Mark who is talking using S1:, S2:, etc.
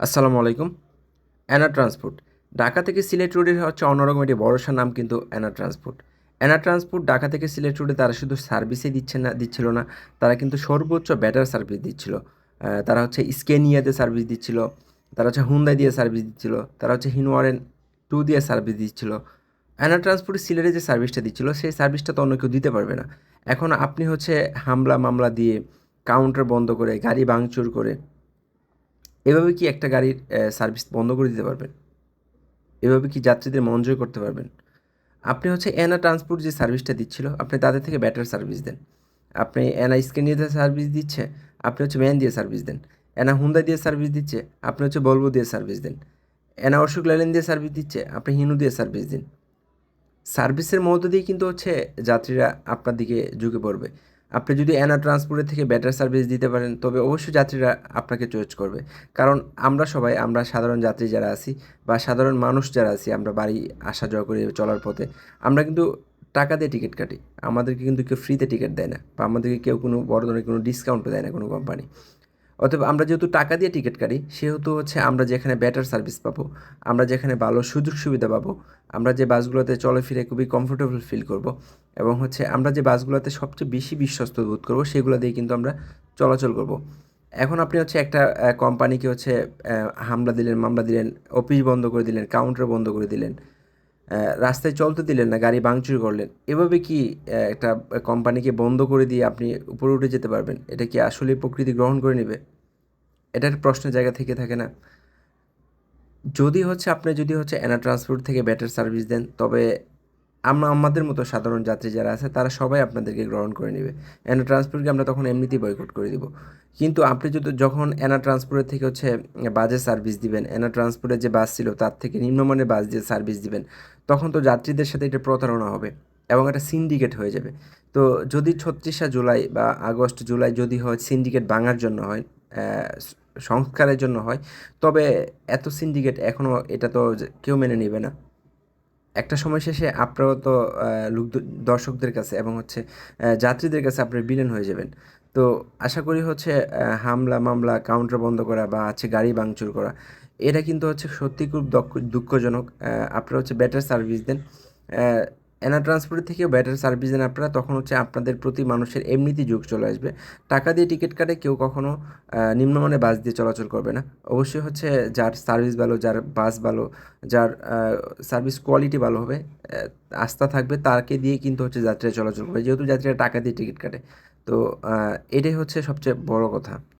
S1: আসসালামু আলাইকুম। Anna transport. Dhaka থেকে সিলেট রোডের হচ্ছে অন্যরকম একটি বড়সা নাম কিন্তু অ্যানা ট্রান্সপোর্ট। অ্যানা ট্রান্সপোর্ট ঢাকা থেকে সিলেট রোডে তারা শুধু সার্ভিসই দিচ্ছে না, দিচ্ছিল না, তারা কিন্তু সর্বোচ্চ ব্যাটার সার্ভিস দিচ্ছিল। তারা হচ্ছে স্কেনিয়াতে সার্ভিস দিচ্ছিল, তারা হচ্ছে হুন্দাই দিয়ে সার্ভিস দিচ্ছিল, তারা হচ্ছে হিনওয়ারেন টু দিয়ে সার্ভিস দিচ্ছিল। অ্যানা ট্রান্সপোর্ট সিলেটে যে সার্ভিসটা দিচ্ছিল, সেই সার্ভিসটা তো অন্য কেউ দিতে পারবে না। এখন আপনি হচ্ছে হামলা মামলা দিয়ে কাউন্টার বন্ধ করে, গাড়ি ভাঙচুর করে এভাবে কি একটা গাড়ির সার্ভিস বন্ধ করে দিতে পারবেন? এভাবে কি যাত্রীদের মন জয় করতে পারবেন? আপনি হচ্ছে এনা ট্রান্সপোর্ট যে সার্ভিসটা দিচ্ছিল, আপনি তাদের থেকে বেটার সার্ভিস দেন। আপনি এনা স্ক্রিন দিয়ে সার্ভিস দিচ্ছে, আপনি হচ্ছে ম্যান দিয়ে সার্ভিস দেন। এনা হুন্দা দিয়ে সার্ভিস দিচ্ছে, আপনি হচ্ছে বলব দিয়ে সার্ভিস দেন। এনা অশোক লেলেন দিয়ে সার্ভিস দিচ্ছে, আপনি হিনু দিয়ে সার্ভিস দিন। সার্ভিসের মধ্য দিয়ে কিন্তু হচ্ছে যাত্রীরা আপনার দিকে ঝুঁকে পড়বে। আপনি যদি অ্যানা ট্রান্সপোর্টের থেকে বেটার সার্ভিস দিতে পারেন, তবে অবশ্যই যাত্রীরা আপনাকে চয়েস করবে। কারণ আমরা সবাই, আমরা সাধারণ যাত্রী যারা আছি বা সাধারণ মানুষ যারা আছি, আমরা বাড়ি আসা যাওয়া করে চলার পথে, আমরা কিন্তু টাকা দিয়ে টিকিট কাটি। আমাদেরকে কিন্তু কেউ ফ্রিতে টিকিট দেয় না বা আমাদেরকে কেউ কোনো বড় ধরনের কোনো ডিসকাউন্টও দেয় না কোনো কোম্পানি অতএব আমরা যেহেতু টাকা দিয়ে টিকিট কাটি, সেহেতু হচ্ছে আমরা যেখানে বেটার সার্ভিস পাবো, আমরা যেখানে ভালো সুযোগ সুবিধা পাবো, আমরা যে বাসগুলোতে চলে ফিরে খুবই কমফোর্টেবল ফিল করব এবং হচ্ছে আমরা যে বাসগুলোতে সবচেয়ে বেশি বিশ্বস্ত বোধ করব, সেগুলো দিয়ে কিন্তু আমরা চলাচল করব। এখন আপনি হচ্ছে একটা কোম্পানিকে হচ্ছে হামলা দিলেন, মামলা দিলেন অফিস বন্ধ করে দিলেন কাউন্টার বন্ধ করে দিলেন রাস্তায় চলতে দিলেন না, গাড়ি ভাঙচুর করলেন। এভাবে কি একটা কোম্পানিকে বন্ধ করে দিয়ে আপনি উপরে উঠে যেতে পারবেন? এটা কি আসলে প্রকৃতি গ্রহণ করে নেবে? এটার প্রশ্নের জায়গা থেকে থাকে না। যদি হচ্ছে, আপনি যদি হচ্ছে এনা ট্রান্সপোর্ট থেকে বেটার সার্ভিস দেন, তবে আমরা, আমাদের মতো সাধারণ যাত্রী যারা আছে, তারা সবাই আপনাদেরকে গ্রহণ করে নেবে। এনা ট্রান্সপোর্টকে আমরা তখন এমনিতেই বয়কট করে দিব। কিন্তু আপনি যদি, যখন এনা ট্রান্সপোর্টের থেকে হচ্ছে বাজে সার্ভিস দিবেন, এনা ট্রান্সপোর্টের যে বাস ছিল, তার থেকে নিম্নমানের বাস দিয়ে সার্ভিস দিবেন, তখন তো যাত্রীদের সাথে এটা প্রতারণা হবে এবং একটা সিন্ডিকেট হয়ে যাবে। তো যদি ছত্রিশা জুলাই বা আগস্ট, জুলাই যদি হয় সিন্ডিকেট ভাঙার জন্য হয় সংস্কারের জন্য হয়, তবে এত সিন্ডিকেট এখনও এটা তো কেউ মেনে নেবে না। একটা সময় শেষে আপনারাও তো লোক দর্শকদের কাছে এবং হচ্ছে যাত্রীদের কাছে আপনি বিলেন হয়ে যাবেন। তো আশা করি হচ্ছে হামলা, মামলা, কাউন্টার বন্ধ করা বা আছে গাড়ি ভাঙচুর করা, এটা কিন্তু হচ্ছে সত্যি খুব দুঃখজনক। আপনারা হচ্ছে বেটার সার্ভিস দেন। এনা ট্রান্সপোর্টের থেকেও বেটার সার্ভিস দেন আপনারা, তখন হচ্ছে আপনাদের প্রতি মানুষের এমনিতেই যুগ চলে আসবে। টাকা দিয়ে টিকিট কাটে কেউ কখনো নিম্নমানের বাস দিয়ে চলাচল করবে না। অবশ্যই হচ্ছে যার সার্ভিস ভালো, যার বাস ভালো, যার সার্ভিস কোয়ালিটি ভালো হবে আস্থা থাকবে, তাকে দিয়ে কিন্তু হচ্ছে যাত্রীরা চলাচল করবে যেহেতু যাত্রীরা টাকা দিয়ে টিকিট কাটে। তো এটাই হচ্ছে সবচেয়ে বড় কথা।